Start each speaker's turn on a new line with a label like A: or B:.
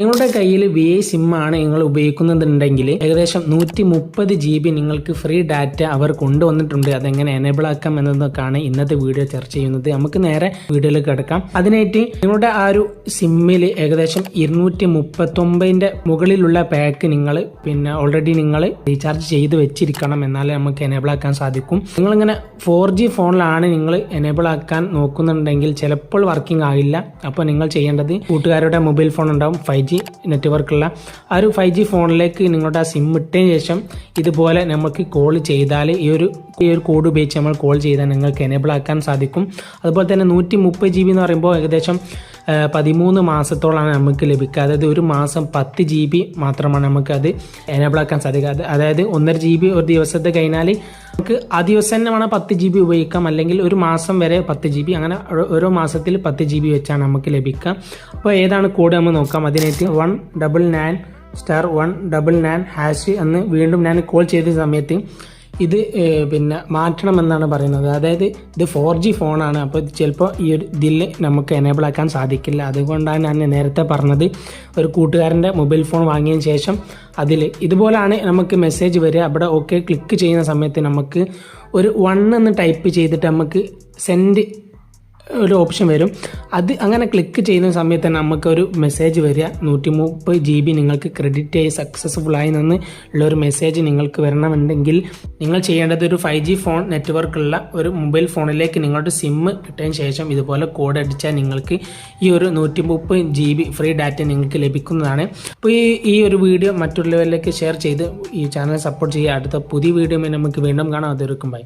A: നിങ്ങളുടെ കയ്യിൽ V I സിമ്മാണ് നിങ്ങൾ ഉപയോഗിക്കുന്നുണ്ടെങ്കിൽ ഏകദേശം നൂറ്റി മുപ്പത് ജി ബി നിങ്ങൾക്ക് ഫ്രീ ഡാറ്റ അവർ കൊണ്ടുവന്നിട്ടുണ്ട്. അതെങ്ങനെ എനേബിൾ ആക്കാം എന്നതൊക്കെയാണ് ഇന്നത്തെ വീഡിയോ ചർച്ച ചെയ്യുന്നത്. നമുക്ക് നേരെ വീഡിയോയിലേക്ക് കിടക്കാം. അതിനായിട്ട് നിങ്ങളുടെ ആ ഒരു സിമ്മിൽ ഏകദേശം ഇരുന്നൂറ്റി മുപ്പത്തൊമ്പതിന്റെ മുകളിലുള്ള പാക്ക് നിങ്ങൾ പിന്നെ ഓൾറെഡി നിങ്ങൾ റീചാർജ് ചെയ്ത് വെച്ചിരിക്കണം. എന്നാലേ നമുക്ക് എനേബിൾ ആക്കാൻ സാധിക്കും. നിങ്ങളിങ്ങനെ ഫോർ ജി ഫോണിലാണ് നിങ്ങൾ എനേബിൾ ആക്കാൻ നോക്കുന്നുണ്ടെങ്കിൽ ചിലപ്പോൾ വർക്കിംഗ് ആകില്ല. അപ്പോൾ നിങ്ങൾ ചെയ്യേണ്ടത് കൂട്ടുകാരുടെ മൊബൈൽ ഫോൺ ഉണ്ടാവും ഫൈവ് ജി നെറ്റ്വർക്കുള്ള ആ ഒരു ഫൈവ് ജി ഫോണിലേക്ക് നിങ്ങളുടെ ആ സിം ഇട്ടതിന് ശേഷം ഇതുപോലെ നമുക്ക് കോൾ ചെയ്താൽ ഈ ഒരു ഈ ഒരു കോഡ് ഉപയോഗിച്ച് നമ്മൾ കോൾ ചെയ്താൽ നിങ്ങൾക്ക് എനേബിൾ ആക്കാൻ സാധിക്കും. അതുപോലെ തന്നെ നൂറ്റി മുപ്പത് ജി ബി എന്ന് പറയുമ്പോൾ ഏകദേശം പതിമൂന്ന് മാസത്തോളമാണ് നമുക്ക് ലഭിക്കുക. അതായത് ഒരു മാസം പത്ത് ജി ബി മാത്രമാണ് നമുക്കത് എനേബിൾ ആക്കാൻ സാധിക്കുക. അത് അതായത് ഒന്നര ജി ബി ഒരു ദിവസത്തെ കഴിഞ്ഞാൽ നമുക്ക് വേണം പത്ത് ജി ബി ഉപയോഗിക്കാം. അല്ലെങ്കിൽ ഒരു മാസം വരെ പത്ത് ജി ബി അങ്ങനെ ഓരോ- ഓരോ മാസത്തിൽ പത്ത് ജി ബി വെച്ചാണ് നമുക്ക് ലഭിക്കുക. അപ്പോൾ ഏതാണ് കോഡ് നമ്മൾ നോക്കാം. അതിനായിട്ട് one double nine star one double nine hash എന്ന് വീണ്ടും ഞാൻ കോൾ ചെയ്ത സമയത്ത് ഇത് പിന്നെ മാറ്റണമെന്നാണ് പറയുന്നത്. അതായത് ഇത് ഫോർ ജി ഫോണാണ്. അപ്പോൾ ചിലപ്പോൾ ഈ ഒരു ഇതിൽ നമുക്ക് എനേബിൾ ആക്കാൻ സാധിക്കില്ല. അതുകൊണ്ടാണ് ഞാൻ നേരത്തെ പറഞ്ഞത് ഒരു കൂട്ടുകാരന്റെ മൊബൈൽ ഫോൺ വാങ്ങിയതിന് ശേഷം അതിൽ ഇതുപോലാണ് നമുക്ക് മെസ്സേജ് വരിക. അവിടെ ഓക്കെ ക്ലിക്ക് ചെയ്യുന്ന സമയത്ത് നമുക്ക് ഒരു വൺ എന്ന് ടൈപ്പ് ചെയ്തിട്ട് നമുക്ക് സെൻഡ് ഒരു ഓപ്ഷൻ വരും. അത് അങ്ങനെ ക്ലിക്ക് ചെയ്യുന്ന സമയത്ത് തന്നെ നമുക്ക് ഒരു മെസ്സേജ് വരിക. നൂറ്റി മുപ്പത് ജി ബി നിങ്ങൾക്ക് ക്രെഡിറ്റ് ആയി സക്സസ്ഫുൾ ആയി നിന്ന് ഉള്ള ഒരു മെസ്സേജ് നിങ്ങൾക്ക് വരണമെന്നുണ്ടെങ്കിൽ നിങ്ങൾ ചെയ്യേണ്ടത് ഒരു ഫൈവ് ജി ഫോൺ നെറ്റ്വർക്കുള്ള ഒരു മൊബൈൽ ഫോണിലേക്ക് നിങ്ങളുടെ സിമ്മ് കിട്ടിയതിന് ശേഷം ഇതുപോലെ കോഡ് അടിച്ചാൽ നിങ്ങൾക്ക് ഈ ഒരു നൂറ്റി മുപ്പത് ജി ബി ഫ്രീ ഡാറ്റ നിങ്ങൾക്ക് ലഭിക്കുന്നതാണ്. അപ്പോൾ ഈ ഈ ഒരു വീഡിയോ മറ്റുള്ളവരിലേക്ക് ഷെയർ ചെയ്ത് ഈ ചാനൽ സപ്പോർട്ട് ചെയ്യുക. അടുത്ത പുതിയ വീഡിയോ നമുക്ക് വീണ്ടും കാണാം. അതൊരുക്കും ബൈ